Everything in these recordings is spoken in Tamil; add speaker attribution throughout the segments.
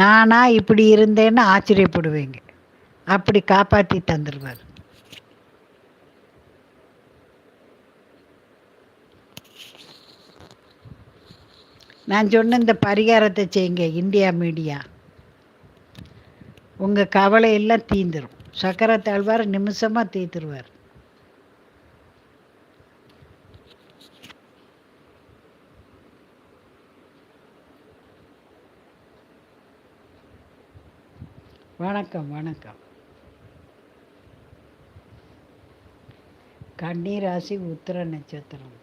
Speaker 1: நானா இப்படி இருந்தேன்னு ஆச்சரியப்படுவீங்க. அப்படி காப்பாற்றி தந்துடுவார் நான் சொன்ன இந்த பரிகாரத்தை செய்யுங்க இந்தியா மீடியா. உங்கள் கவலை எல்லாம் தீந்துரும். சக்கரை தாழ்வார் நிமிஷமாக தீர்த்துருவார் வணக்கம் வணக்கம். கன்னி ராசி உத்திர நட்சத்திரம்.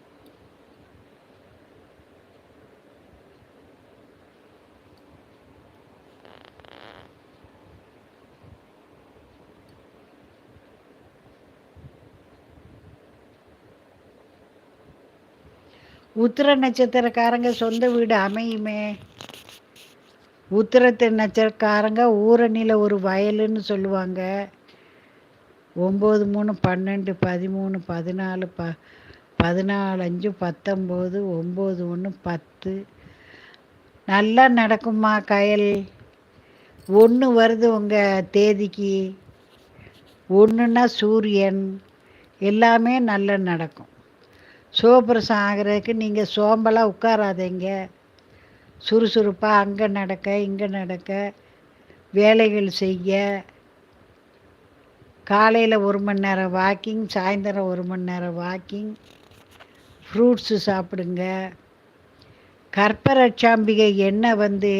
Speaker 1: உத்திர நட்சத்திரக்காரங்க சொந்த வீடு அமையுமே. உத்திரத்து நட்சத்திரக்காரங்க ஊரணியில் ஒரு வயலுன்னு சொல்லுவாங்க. ஒம்பது மூணு பன்னெண்டு பதிமூணு பதினாலு ப பதினாலு அஞ்சு பத்தொம்போது ஒம்பது ஒன்று பத்து. நல்லா நடக்குமா கயல்? ஒன்று வருது உங்கள் தேதிக்கு. ஒன்றுன்னா சூரியன். எல்லாமே நல்லா நடக்கும். சிவபிரசம் ஆகிறதுக்கு நீங்கள் சோம்பலாக உட்காராதீங்க. சுறுசுறுப்பாக அங்கே நடக்க இங்கே நடக்க வேலைகள் செய்ய. காலையில் ஒரு மணி நேரம் வாக்கிங் சாயந்தரம் ஒரு மணி நேரம் வாக்கிங். ஃப்ரூட்ஸு சாப்பிடுங்க. கற்பரட்சாம்பிகை எண்ணெய் வந்து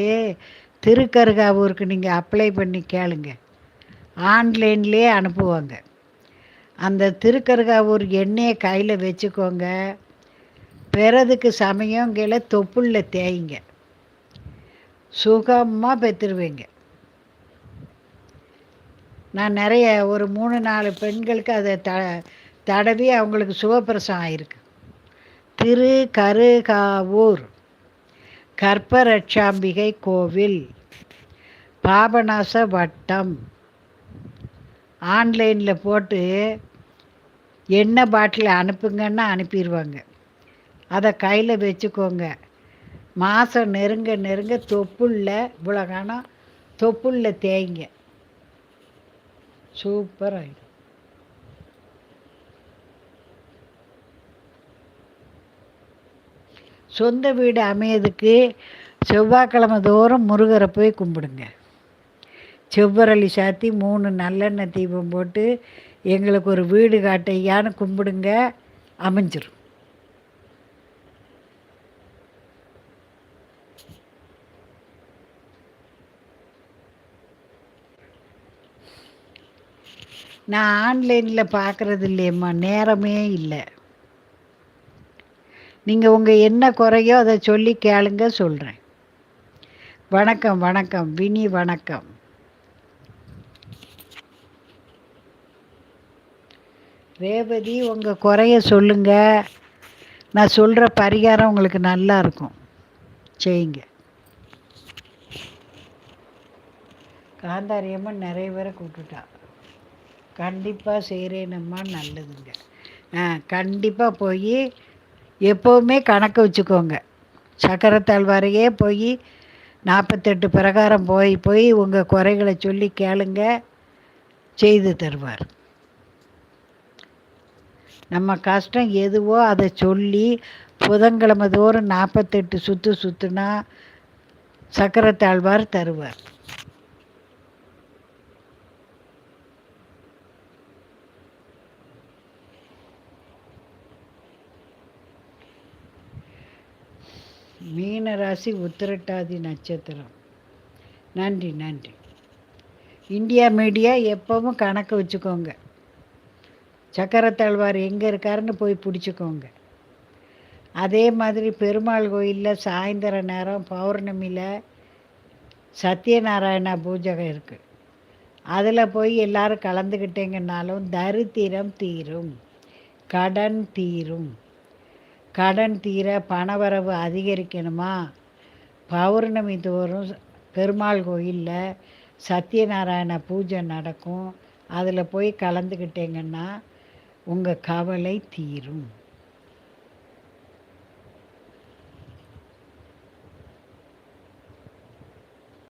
Speaker 1: திருக்கருகாவூருக்கு நீங்கள் அப்ளை பண்ணி கேளுங்க. ஆன்லைன்லேயே அனுப்புவாங்க. அந்த திருக்கருகாவூர் எண்ணெயை கையில் வச்சுக்கோங்க. பிறதுக்கு சமயம் கீழே தொப்புளில் தேய்ங்க. சுகமாக பெற்றுருவீங்க. நான் நிறைய ஒரு மூணு நாலு பெண்களுக்கு அதை த தடவி அவங்களுக்கு சுகப்பிரசம் ஆயிருக்கு. திரு கருகாவூர் கற்பரட்சாம்பிகை கோவில் பாபநாச வட்டம் ஆன்லைனில் போட்டு எண்ணெய் பாட்டில் அனுப்புங்கன்னா அனுப்பிடுவாங்க அதை கையில் வச்சுக்கோங்க. மாதம் நெருங்க நெருங்க தொப்புள்ள இவ்வளோ காணம் தொப்புள்ள தேய்ங்க. சூப்பர் ஆகிடும் சொந்த வீடு அமையதுக்கு செவ்வாய்க்கிழமை தோறும் முருகரை போய் கும்பிடுங்க. செவ்வரளி சாத்தி மூணு நல்லெண்ணெய் தீபம் போட்டு எங்களுக்கு ஒரு வீடு காட்டையான்னு கும்பிடுங்க அமைஞ்சிரும். நான் ஆன்லைனில் பார்க்குறது இல்லையம்மா நேரமே இல்லை. நீங்கள் உங்கள் என்ன குறையோ அதை சொல்லி கேளுங்க சொல்கிறேன் வணக்கம் வணக்கம் வினி வணக்கம். ரேவதி உங்கள் குறைய சொல்லுங்க. நான் சொல்கிற பரிகாரம் உங்களுக்கு நல்லா இருக்கும். செய்யுங்க. காந்தாரியம்மன் நிறைய பேரை கூப்பிட்டுட்டா. கண்டிப்பாக செய்கிறேனம்மா நல்லதுங்க. ஆ கண்டிப்பாக போய் எப்போவுமே கணக்கு வச்சுக்கோங்க. சக்கரத்தாழ்வாரையே போய் நாற்பத்தெட்டு பிரகாரம் போய் போய் உங்கள் குறைகளை சொல்லி கேளுங்க. செய்து தருவார். நம்ம கஷ்டம் எதுவோ அதை சொல்லி புதன்கிழமை தோறும் நாற்பத்தெட்டு சுற்று சுற்றுனா சக்கரத்தாழ்வார் தருவார். மீனராசி உத்திரட்டாதி நட்சத்திரம். நன்றி நன்றி. இந்தியா மீடியா எப்பவும் கணக்கு வச்சுக்கோங்க. சக்கரத்தாழ்வார் எங்கே இருக்காருன்னு போய் பிடிச்சிக்கோங்க. அதே மாதிரி பெருமாள் கோயிலில் சாயந்தர நேரம் பௌர்ணமியில் சத்யநாராயணா பூஜை இருக்குது அதில் போய் எல்லாரும் கலந்துக்கிட்டீங்கன்னாலும் தரித்திரம் தீரும். கடன் தீரும். கடன் தீர பணவரவு அதிகரிக்கணுமா? பௌர்ணமி தோறும் பெருமாள் கோயிலில் சத்யநாராயண பூஜை நடக்கும். அதில் போய் கலந்துக்கிட்டீங்கன்னா உங்கள் கவலை தீரும்.